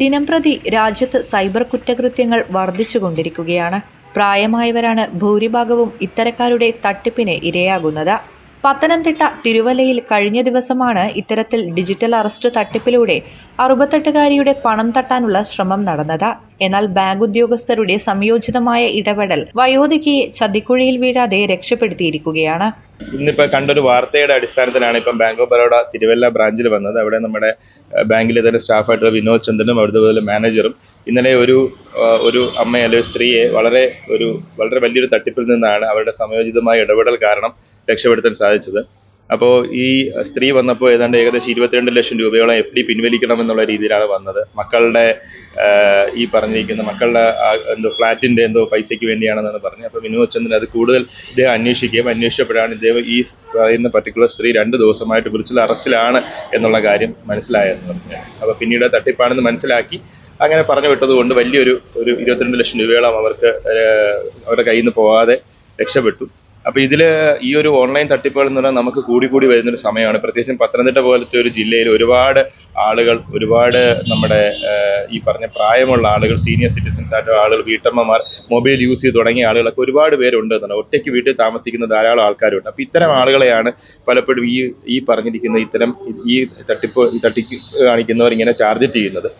ദിനംപ്രതി രാജ്യത്ത് സൈബർ കുറ്റകൃത്യങ്ങൾ വർദ്ധിച്ചുകൊണ്ടിരിക്കുകയാണ്. പ്രായമായവരാണ് ഭൂരിഭാഗവും ഇത്തരക്കാരുടെ തട്ടിപ്പിന് ഇരയാകുന്നത്. പത്തനംതിട്ട തിരുവല്ലയിൽ കഴിഞ്ഞ ദിവസമാണ് ഇത്തരത്തിൽ ഡിജിറ്റൽ അറസ്റ്റ് തട്ടിപ്പിലൂടെ അറുപത്തെട്ടുകാരിയുടെ പണം തട്ടാനുള്ള ശ്രമം നടന്നത്. എന്നാൽ ബാങ്ക് ഉദ്യോഗസ്ഥരുടെ സംയോജിതമായ ഇടപെടൽ വയോധികയെ ചതിക്കുഴിയിൽ വീഴാതെ രക്ഷപ്പെടുത്തിയിരിക്കുകയാണ്. ഇന്നിപ്പോൾ കണ്ടൊരു വാർത്തയുടെ അടിസ്ഥാനത്തിലാണ് ഇപ്പം ബാങ്ക് ഓഫ് ബറോഡ തിരുവല്ല ബ്രാഞ്ചിൽ വന്നത്. അവിടെ നമ്മുടെ ബാങ്കിലെ തന്നെ സ്റ്റാഫായിട്ടുള്ള വിനോദ് ചന്ദ്രനും അവിടുത്തെ മാനേജറും ഇന്നലെ ഒരു ഒരു അമ്മ അല്ലെങ്കിൽ സ്ത്രീയെ വളരെ ഒരു വളരെ വലിയൊരു തട്ടിപ്പിൽ നിന്നാണ് അവരുടെ സമയോചിതമായ ഇടപെടൽ കാരണം രക്ഷപ്പെടുത്താൻ സാധിച്ചത്. അപ്പോൾ ഈ സ്ത്രീ വന്നപ്പോൾ ഏതാണ്ട് ഏകദേശം ഇരുപത്തിരണ്ട് ലക്ഷം രൂപയോളം എഫ് ഡി പിൻവലിക്കണം എന്നുള്ള രീതിയിലാണ് വന്നത്. മക്കളുടെ ഈ പറഞ്ഞിരിക്കുന്ന മക്കളുടെ എന്തോ ഫ്ലാറ്റിന്റെ എന്തോ പൈസയ്ക്ക് വേണ്ടിയാണെന്നാണ് പറഞ്ഞത്. അപ്പോൾ വിനോദ് അത് കൂടുതൽ ഇദ്ദേഹം അന്വേഷിക്കുകയും അന്വേഷിച്ചപ്പോഴാണ് ഇദ്ദേഹം ഈ പറയുന്ന പർട്ടിക്കുലർ സ്ത്രീ രണ്ട് ദിവസമായിട്ട് വിളിച്ചത് അറസ്റ്റിലാണ് എന്നുള്ള കാര്യം മനസ്സിലായെന്ന് പറഞ്ഞു അപ്പോൾ പിന്നീട് തട്ടിപ്പാണെന്ന് മനസ്സിലാക്കി. അങ്ങനെ പറഞ്ഞു വിട്ടതുകൊണ്ട് വലിയൊരു ഒരു ഇരുപത്തിരണ്ട് ലക്ഷം രൂപയോളം അവർക്ക് അവരുടെ കയ്യിൽ നിന്ന് പോകാതെ രക്ഷപ്പെട്ടു. അപ്പോൾ ഇതിൽ ഈ ഒരു ഓൺലൈൻ തട്ടിപ്പുകൾ എന്ന് പറഞ്ഞാൽ നമുക്ക് കൂടി കൂടി വരുന്നൊരു സമയമാണ്. പ്രത്യേകിച്ചും പത്തനംതിട്ട പോലത്തെ ഒരു ജില്ലയിൽ ഒരുപാട് ആളുകൾ ഒരുപാട് നമ്മുടെ ഈ പറഞ്ഞ പ്രായമുള്ള ആളുകൾ സീനിയർ സിറ്റിസൺസ് ആയിട്ടുള്ള ആളുകൾ വീട്ടമ്മമാർ മൊബൈൽ യൂസ് ചെയ്ത് തുടങ്ങിയ ആളുകളൊക്കെ ഒരുപാട് പേരുണ്ട് എന്നാണ് ഒറ്റയ്ക്ക് വീട്ടിൽ താമസിക്കുന്ന ധാരാളം ആൾക്കാരുണ്ട്. അപ്പോൾ ഇത്തരം ആളുകളെയാണ് പലപ്പോഴും ഈ ഈ പറഞ്ഞിരിക്കുന്ന ഇത്തരം ഈ തട്ടിപ്പ് ഈ കാണിക്കുന്നവർ ഇങ്ങനെ ടാർഗറ്റ് ചെയ്യുന്നത്.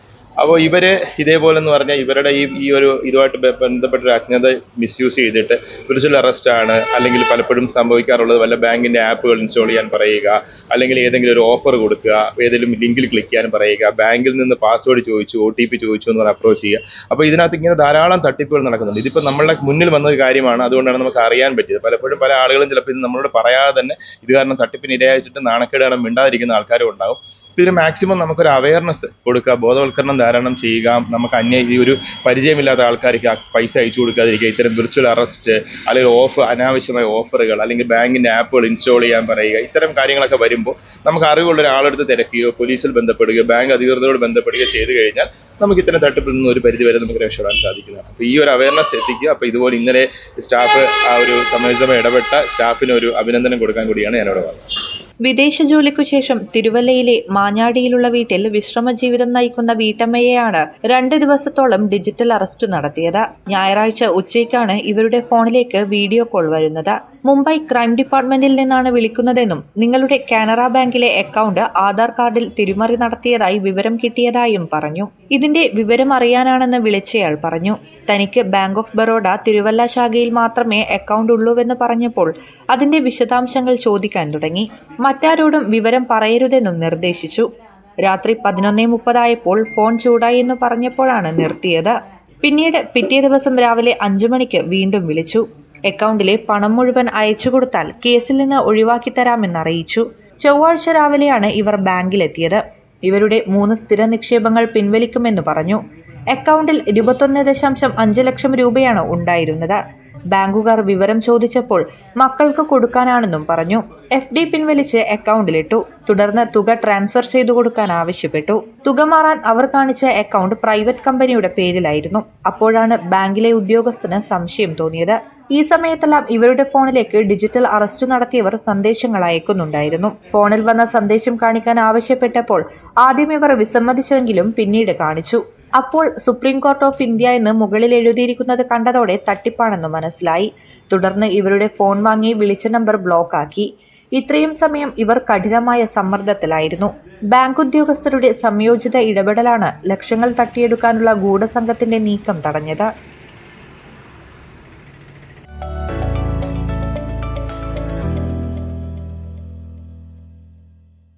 അപ്പോൾ ഇവർ ഇതേപോലെ എന്ന് പറഞ്ഞാൽ ഇവരുടെ ഈ ഈ ഒരു ഇതുമായിട്ട് ബന്ധപ്പെട്ട ഒരു അജ്ഞത മിസ്യൂസ് ചെയ്തിട്ട് വിർച്വൽ അറസ്റ്റ് ആണ് അല്ലെങ്കിൽ പലപ്പോഴും സംഭവിക്കാറുള്ളത് വല്ല ബാങ്കിന്റെ ആപ്പുകൾ ഇൻസ്റ്റാൾ ചെയ്യാൻ പറയുക അല്ലെങ്കിൽ ഏതെങ്കിലും ഒരു ഓഫർ കൊടുക്കുക ഏതെങ്കിലും ലിങ്കിൽ ക്ലിക്ക് ചെയ്യാൻ പറയുക ബാങ്കിൽ നിന്ന് പാസ്വേഡ് ചോദിച്ചു ഒ ടി പി ചോദിച്ചു എന്ന് പറഞ്ഞ് അപ്രോച്ച് ചെയ്യുക. അപ്പോൾ ഇതിനകത്ത് ഇങ്ങനെ ധാരാളം തട്ടിപ്പുകൾ നടക്കുന്നുണ്ട്. ഇതിപ്പോൾ നമ്മളുടെ മുന്നിൽ വന്ന കാര്യമാണ് അതുകൊണ്ടാണ് നമുക്ക് അറിയാൻ പറ്റിയത്. പലപ്പോഴും പല ആളുകളും ചിലപ്പോൾ ഇത് നമ്മളോട് പറയാതെ തന്നെ ഇത് കാരണം തട്ടിപ്പിന് ഇരയായിട്ട് നാണക്കേട് കാരണം മിണ്ടാതിരിക്കുന്ന ആൾക്കാരും ഉണ്ടാവും. ഇതിന് മാക്സിമം നമുക്കൊരു അവയർനെസ് കൊടുക്കുക ബോധവൽക്കരണം ധാരാളം ചെയ്യുക. നമുക്ക് അന്യ ഈ ഒരു പരിചയമില്ലാത്ത ആൾക്കാർക്ക് പൈസ അയച്ചു കൊടുക്കാതിരിക്കുക. ഇത്തരം വിർച്വൽ അറസ്റ്റ് അല്ലെങ്കിൽ ഓഫ് അനാവശ്യമായ ഓഫറുകൾ അല്ലെങ്കിൽ ബാങ്കിന്റെ ആപ്പുകൾ ഇൻസ്റ്റാൾ ചെയ്യാൻ പറയുക. ഇത്തരം കാര്യങ്ങളൊക്കെ വരുമ്പോൾ നമുക്ക് അറിവുള്ള ഒരാളെടുത്ത് തിരക്കുകയോ പോലീസിൽ ബന്ധപ്പെടുകയോ ബാങ്ക് അധികൃതരോട് ബന്ധപ്പെടുകയോ ചെയ്തു കഴിഞ്ഞാൽ നമുക്ക് ഇത്തരം തട്ടിപ്പിൽ നിന്ന് ഒരു പരിധി വരെ നമുക്ക് രക്ഷപ്പെടാൻ സാധിക്കുന്നതാണ്. അപ്പോൾ ഈ ഒരു അവയർനെസ് എത്തിക്കുക. അപ്പോൾ ഇതുപോലെ ഇന്നലെ സ്റ്റാഫ് ആ ഒരു സമയസമയം ഇടപെട്ട സ്റ്റാഫിന് ഒരു അഭിനന്ദനം കൊടുക്കാൻ കൂടിയാണ് ഞാനിവിടെ വന്നത്. വിദേശ ജോലിക്കു ശേഷം തിരുവല്ലയിലെ മാഞ്ഞാടിയിലുള്ള വീട്ടിൽ വിശ്രമ ജീവിതം നയിക്കുന്ന വീട്ടമ്മയെയാണ് രണ്ട് ദിവസത്തോളം ഡിജിറ്റൽ അറസ്റ്റ് നടത്തിയത്. ഞായറാഴ്ച ഉച്ചയ്ക്കാണ് ഇവരുടെ ഫോണിലേക്ക് വീഡിയോ കോൾ വരുന്നത്. മുംബൈ ക്രൈം ഡിപ്പാർട്ട്മെന്റിൽ നിന്നാണ് വിളിക്കുന്നതെന്നും നിങ്ങളുടെ കാനറ ബാങ്കിലെ അക്കൗണ്ട് ആധാർ കാർഡിൽ തിരിമറി നടത്തിയതായി വിവരം കിട്ടിയതായും പറഞ്ഞു. ഇതിന്റെ വിവരം അറിയാനാണെന്ന് വിളിച്ചയാൾ പറഞ്ഞു. തനിക്ക് ബാങ്ക് ഓഫ് ബറോഡ തിരുവല്ല ശാഖയിൽ മാത്രമേ അക്കൗണ്ട് ഉള്ളൂവെന്ന് പറഞ്ഞപ്പോൾ അതിന്റെ വിശദാംശങ്ങൾ ചോദിക്കാൻ തുടങ്ങി. മറ്റാരോടും വിവരം പറയരുതെന്നും നിർദ്ദേശിച്ചു. രാത്രി പതിനൊന്നേ മുപ്പതായപ്പോൾ ഫോൺ ചൂടായി എന്ന് പറഞ്ഞപ്പോഴാണ് നിർത്തിയത്. പിന്നീട് പിറ്റേ ദിവസം രാവിലെ അഞ്ചു മണിക്ക് വീണ്ടും വിളിച്ചു. അക്കൗണ്ടിലെ പണം മുഴുവൻ അയച്ചു കൊടുത്താൽ കേസിൽ നിന്ന് ഒഴിവാക്കി തരാമെന്ന് അറിയിച്ചു. ചൊവ്വാഴ്ച രാവിലെയാണ് ഇവർ ബാങ്കിലെത്തിയത്. ഇവരുടെ മൂന്ന് സ്ഥിര നിക്ഷേപങ്ങൾ പിൻവലിക്കുമെന്ന് പറഞ്ഞു. അക്കൗണ്ടിൽ ഇരുപത്തൊന്ന് ദശാംശം അഞ്ച് ലക്ഷം രൂപയാണ് ഉണ്ടായിരുന്നത്. ബാങ്കുകാർ വിവരം ചോദിച്ചപ്പോൾ മക്കൾക്ക് കൊടുക്കാനാണെന്നും പറഞ്ഞു. എഫ് ഡി പിൻവലിച്ച് അക്കൗണ്ടിലിട്ടു. തുടർന്ന് തുക ട്രാൻസ്ഫർ ചെയ്തു കൊടുക്കാൻ ആവശ്യപ്പെട്ടു. തുക മാറാൻ അവർ കാണിച്ച അക്കൗണ്ട് പ്രൈവറ്റ് കമ്പനിയുടെ പേരിലായിരുന്നു. അപ്പോഴാണ് ബാങ്കിലെ ഉദ്യോഗസ്ഥന് സംശയം തോന്നിയത്. ഈ സമയത്തെല്ലാം ഇവരുടെ ഫോണിലേക്ക് ഡിജിറ്റൽ അറസ്റ്റ് നടത്തിയവർ സന്ദേശങ്ങൾ അയക്കുന്നുണ്ടായിരുന്നു. ഫോണിൽ വന്ന സന്ദേശം കാണിക്കാൻ ആവശ്യപ്പെട്ടപ്പോൾ ആദ്യം ഇവർ വിസമ്മതിച്ചെങ്കിലും പിന്നീട് കാണിച്ചു. അപ്പോൾ സുപ്രീം കോർട്ട് ഓഫ് ഇന്ത്യ എന്ന് മുകളിൽ എഴുതിയിരിക്കുന്നത് കണ്ടതോടെ തട്ടിപ്പാണെന്ന് മനസ്സിലായി. തുടർന്ന് ഇവരുടെ ഫോൺ വാങ്ങി വിളിച്ച നമ്പർ ബ്ലോക്ക് ആക്കി. ഇത്രയും സമയം ഇവർ കഠിനമായ സമ്മർദ്ദത്തിലായിരുന്നു. ബാങ്ക് ഉദ്യോഗസ്ഥരുടെ സംയോജിത ഇടപെടലാണ് ലക്ഷങ്ങൾ തട്ടിയെടുക്കാനുള്ള ഗൂഢസംഘത്തിന്റെ നീക്കം തടഞ്ഞത്.